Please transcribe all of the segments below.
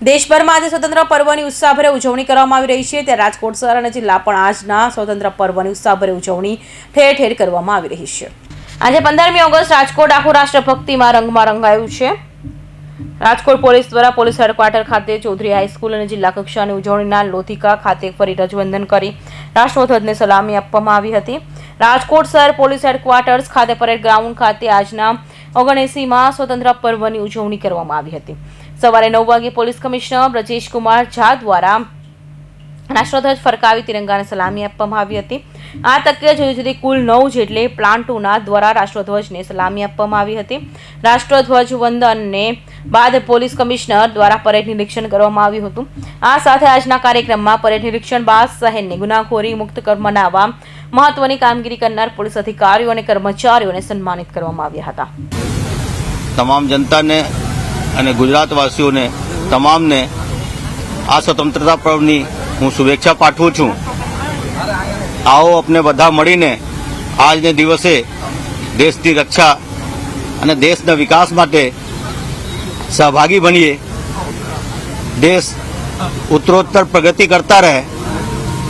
દેશભરમાં આજે સ્વતંત્ર પર્વની ઉત્સાહભરે ઉજવણી કરવામાં આવી રહી છે. ત્યારે રાજકોટ શહેર અને જિલ્લા પણ આજના સ્વતંત્ર પર્વની ઉત્સાહભરે ઉજવણી ઠેર ઠેર કરવામાં આવી રહી છે. આજે પંદરમી ઓગસ્ટ રાજકોટ આખું રાષ્ટ્ર ભક્તિમાં રંગમાં રંગાયું છે. રાજકોટ પોલીસ દ્વારા પોલીસ હેડક્વાર્ટર ખાતે ચૌધરી હાઈસ્કૂલ અને જિલ્લા કક્ષાની ઉજવણીના લોથિકા ખાતે ફરી ધ્વજવંદન કરી રાષ્ટ્રધ્વજને સલામી આપવામાં આવી હતી. રાજકોટ શહેર પોલીસ હેડક્વાર્ટર્સ ખાતે પરેડ ગ્રાઉન્ડ ખાતે આજના ઓગણએંસીમાં સ્વતંત્ર પર્વની ઉજવણી કરવામાં આવી હતી. સવારે નવ વાગે પોલીસ કમિશનર બ્રજેશ કુમાર ઝા દ્વારા રાષ્ટ્રધ્વજ ફરકાવી તિરંગાને સલામી આપવામાં આવી હતી. આ તકે જુદી જુદી કુલ નવ જેટલી પ્લાન્ટોના દ્વારા રાષ્ટ્રધ્વજને સલામી આપવામાં આવી હતી. રાષ્ટ્રધ્વજ વંદનને બાદ પોલીસ કમિશનર દ્વારા પરેડ નિરીક્ષણ કરવામાં આવ્યું હતું. આ સાથે આજના કાર્યક્રમમાં પરેડ નિરીક્ષણ બાદ શહેરને ગુનાખોરી, મુક્ત કર બનાવવા, મહત્વની કામગીરી કરનાર પોલીસ અધિકારીઓ અને કર્મચારીઓને સન્માનિત કરવામાં આવ્યા હતા. તમામ જનતાને અને ગુજરાતવાસીઓને, તમામને આ સ્વતંત્રતા પર્વની હું શુભેચ્છા પાઠવું છું. આવો આપણે બધા મળીને આજને દિવસે દેશની રક્ષા અને દેશના વિકાસ માટે સહભાગી બનીએ. દેશ ઉત્તરોત્તર પ્રગતિ કરતા રહે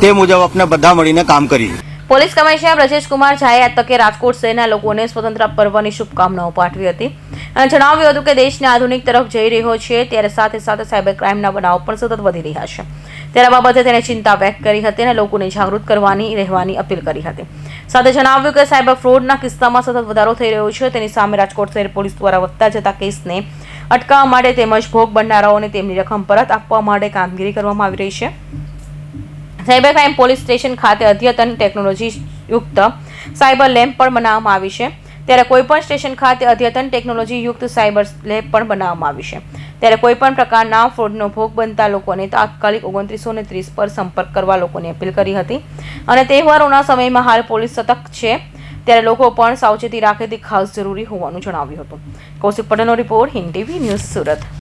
તે મુજબ આપણે બધા મળીને કામ કરીએ. પોલીસ કમિશનર બ્રજેશ કુમાર ઝાએ આ તકે રાજકોટ શહેરના લોકોને સ્વતંત્ર પર્વની શુભકામનાઓ પાઠવી હતી. અને જણાવ્યું હતું કે દેશને આધુનિક તરફ જઈ રહ્યો છે, ત્યારે સાથે સાથે સાયબર ક્રાઇમના બનાવો પણ સતત વધી રહ્યા છે. ત્યારે બાબતે તેને ચિંતા વ્યક્ત કરી હતી અને લોકોને જાગૃત કરવાની, રહેવાની અપીલ કરી હતી. સાથે જણાવ્યું કે સાયબર ફ્રોડના કિસ્સામાં સતત વધારો થઈ રહ્યો છે, તેની સામે રાજકોટ શહેર પોલીસ દ્વારા વધતા જતા કેસને અટકાવવા માટે તેમજ ભોગ બનનારાઓને તેમની રકમ પરત આપવા માટે કામગીરી કરવામાં આવી રહી છે. સાયબર ક્રાઇમ પોલીસ સ્ટેશન ખાતે અદ્યતન ટેકનોલોજી યુક્ત સાયબર લેમ્પ પણ બનાવવામાં આવી છે. ત્યારે કોઈપણ સ્ટેશન ખાતે અદ્યતન ટેકનોલોજી યુક્ત સાયબર લેબ પણ બનાવવામાં આવી છે. ત્યારે કોઈપણ પ્રકારના ફ્રોડનો ભોગ બનતા લોકોને તાત્કાલિક ઓગણત્રીસો ને ત્રીસ પર સંપર્ક કરવા લોકોને અપીલ કરી હતી. અને તહેવારોના સમયમાં હાલ પોલીસ સતર્ક છે. ત્યારે લોકો પણ સાવચેતી રાખે તે ખાસ જરૂરી હોવાનું જણાવ્યું હતું. કૌશિક પટેલનો રિપોર્ટ હિન્દ ન્યૂઝ સુરત.